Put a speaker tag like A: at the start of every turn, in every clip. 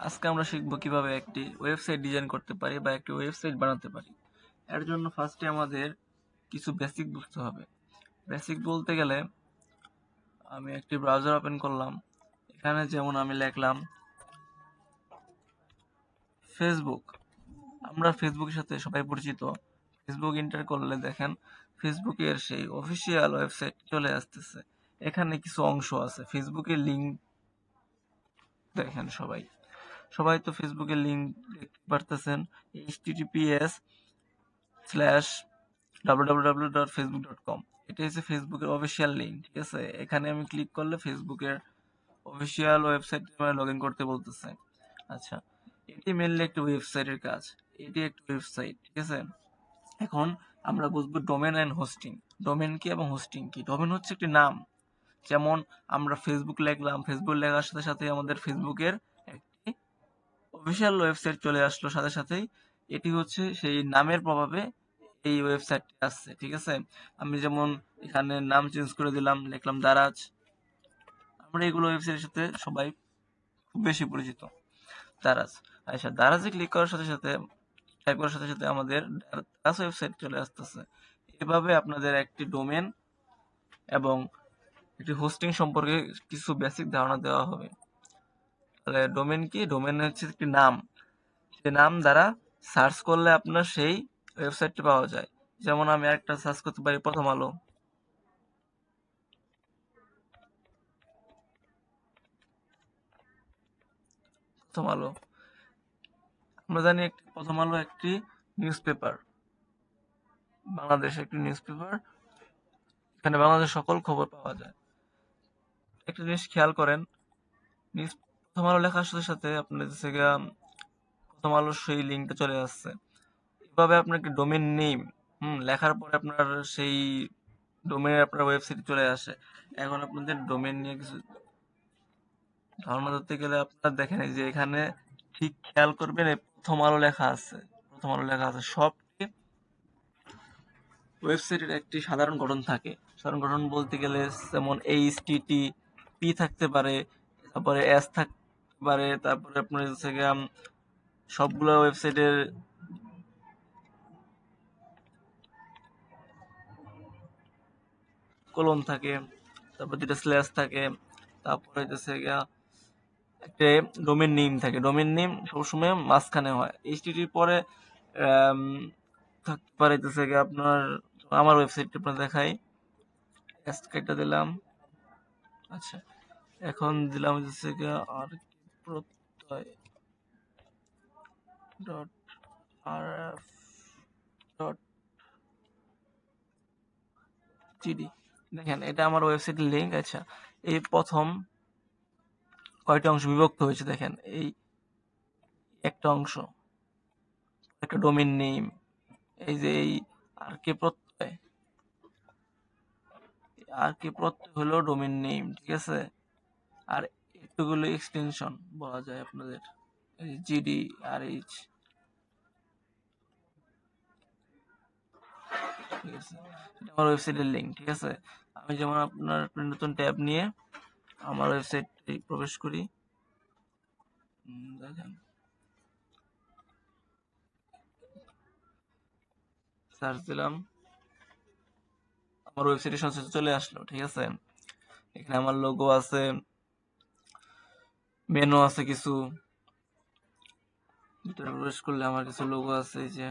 A: আজকে আমরা শিখব কীভাবে একটি ওয়েবসাইট ডিজাইন করতে পারি বা একটি ওয়েবসাইট বানাতে পারি। এর জন্য ফার্স্টে আমাদের কিছু বেসিক বুঝতে হবে। বেসিক বলতে গেলে আমি একটি ব্রাউজার ওপেন করলাম। এখানে যেমন আমি লিখলাম ফেসবুক আমরা ফেসবুকের সাথে সবাই পরিচিত। ফেসবুক এন্টার করলে দেখেন ফেসবুকের সেই অফিসিয়াল ওয়েবসাইট চলে আসতেছে। এখানে কিছু অংশ আছে। ফেসবুকের লিঙ্ক দেখেন সবাই। সবাই তো ফেসবুকের লিঙ্ক দেখতে পারতেছেন HTTPS slash W W dot Facebook dot com এটা হচ্ছে ফেসবুকের অফিসিয়াল লিঙ্ক ঠিক আছে? এখানে আমি ক্লিক করলে ফেসবুকের অফিসিয়াল ওয়েবসাইট লগ ইন করতে বলতেছে। আচ্ছা এটি মেনলি একটি ওয়েবসাইটের কাজ, এটি একটি ওয়েবসাইট ঠিক আছে? এখন আমরা বুঝব ডোমেন অ্যান্ড হোস্টিং ডোমেন কি এবং হোস্টিং কি? ডোমেন হচ্ছে একটি নাম, যেমন আমরা ফেসবুক লিখলাম ফেসবুক লেখার সাথে সাথে আমাদের ফেসবুকের অফিসিয়াল ওয়েবসাইট চলে আসলো সাথে সাথেই। এটি হচ্ছে সেই নামের প্রভাবে এই ওয়েবসাইটটি আসছে, ঠিক আছে? আমি যেমন এখানে নাম চেঞ্জ করে দিলাম, লিখলাম দারাজ। আমরা এগুলো ওয়েবসাইটের সাথে সবাই খুব বেশি পরিচিত। দারাজ। আচ্ছা দারাজে ক্লিক করার সাথে সাথে টাইপ করার সাথে সাথে আমাদের দারাজ ওয়েবসাইট চলে আসতেছে। এভাবে আপনাদের একটি ডোমেন এবং একটি হোস্টিং সম্পর্কে কিছু বেসিক ধারণা দেওয়া হবে। তাহলে ডোমেন কি? ডোমেন হচ্ছে একটি নাম। যে নাম দ্বারা সার্চ করলে আপনার সেই ওয়েবসাইটটি পাওয়া যায়। যেমন আমি একটা সার্চ করতে পারি প্রথম আলো। প্রথম আলো। আমরা জানি একটি প্রথম আলো একটি নিউজ পেপার বাংলাদেশ একটি নিউজ পেপার এখানে বাংলাদেশ সকল খবর পাওয়া যায়। একটা জিনিস খেয়াল করেন নিউজ প্রথম আলো লেখার সাথে সাথে আপনার হচ্ছে গিয়া প্রথম আলোর সেই লিঙ্কটা চলে আসছে। এভাবে আপনার কি ডোমেন নেম হুম, লেখার পরে আপনার সেই ডোমেনের আপনার ওয়েবসাইট চলে আসে। এখন আপনাদের ডোমেন নিয়ে কিছু ধারণা ধরতে গেলে আপনার দেখেন যে এখানে ঠিক খেয়াল করবেন প্রথম আলো লেখা আছে প্রথম আলো লেখা আছে। সবটি ওয়েবসাইটের একটি সাধারণ গঠন থাকে। সাধারণ গঠন বলতে গেলে যেমন এইচ টি পি থাকতে পারে, তারপরে এস থাকতে পারে তারপরে আপনার হচ্ছে সবগুলো ওয়েবসাইটের কলম থাকে, তারপর দুটা স্ল্যাশ থাকে, তারপরে হচ্ছে গিয়া একটা ডোমেন নেম থাকে। ডোমেন নেম সবসময় মাঝখানে হয়। এইচটিটির পরে থাকতে পারে হচ্ছে গিয়ে আপনার, আমার ওয়েবসাইটটা আপনার দেখাই। এসকেটা দিলাম। আচ্ছা এখন দিলাম হচ্ছে গিয়ে আর প্রত্যয় দেখেন, এটা আমার ওয়েবসাইটের লিঙ্ক আচ্ছা। এই প্রথম কয়টা অংশ বিভক্ত হয়েছে, দেখেন। এই একটা অংশ, একটা ডোমেন নেম এই যে এই আর কে প্রত্যয় আর কে প্রত্যয় হলো ডোমেন নেম ঠিক আছে? আর একটুগুলো এক্সটেনশন বলা যায় আপনাদের। জিডি আর এইচ ঠিক আছে? আমার ওয়েবসাইটের লিঙ্ক ঠিক আছে? আমি যেমন আপনার নতুন ট্যাব নিয়ে আমার ওয়েবসাইটে প্রবেশ করি। দেখেন। সার্চ দিলাম। আমার ওয়েবসাইটে সচেত চলে আসলো, ঠিক আছে? এখানে আমার লোগো আছে। মেনু আছে কিছু। প্রবেশ করলে আমার কিছু লোগো আছে যে।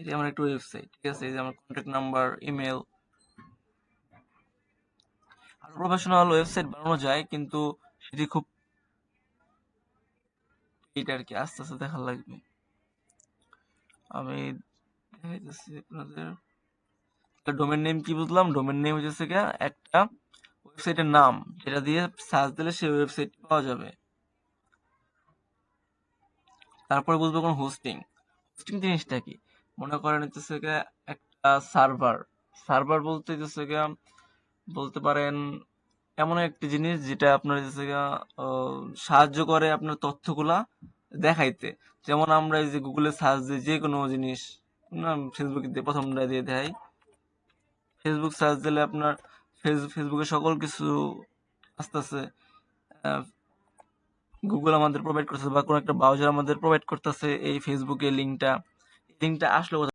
A: এটি আমার একটা ওয়েবসাইট ঠিক আছে? এই যে আমার কন্ট্যাক্ট নাম্বার ইমেল আর প্রফেশনাল ওয়েবসাইট বানানো যায়, কিন্তু সেটি খুব এটা আর কি, আস্তে আস্তে দেখা লাগবে। আমি দেখাইতেছি আপনাদের। ডোমেন নেম কি বুঝলাম? ডোমেন নেম হচ্ছে একটা ওয়েবসাইটের নাম, যেটা দিয়ে সার্চ দিলে সেই ওয়েবসাইট পাওয়া যাবে। তারপরে বুঝব কোন হোস্টিং হোস্টিং জিনিসটা কি? মনে করেন হচ্ছে একটা সার্ভার সার্ভার বলতে হচ্ছে বলতে পারেন এমন একটি জিনিস যেটা আপনার হচ্ছে সাহায্য করে আপনার তথ্যগুলা দেখাইতে। যেমন আমরা এই যে গুগলে সার্চ দিই যে কোনো জিনিস ফেসবুকে দিয়ে প্রথমটা দিয়ে দেয় ফেসবুক সার্চ দিলে আপনার ফেসবুকে সকল কিছু আস্তে আস্তে গুগল আমাদের প্রোভাইড করতেছে বা কোনো একটা ব্রাউজার আমাদের প্রোভাইড করতেছে এই ফেসবুকে লিঙ্কটা লিঙ্কটা আসলে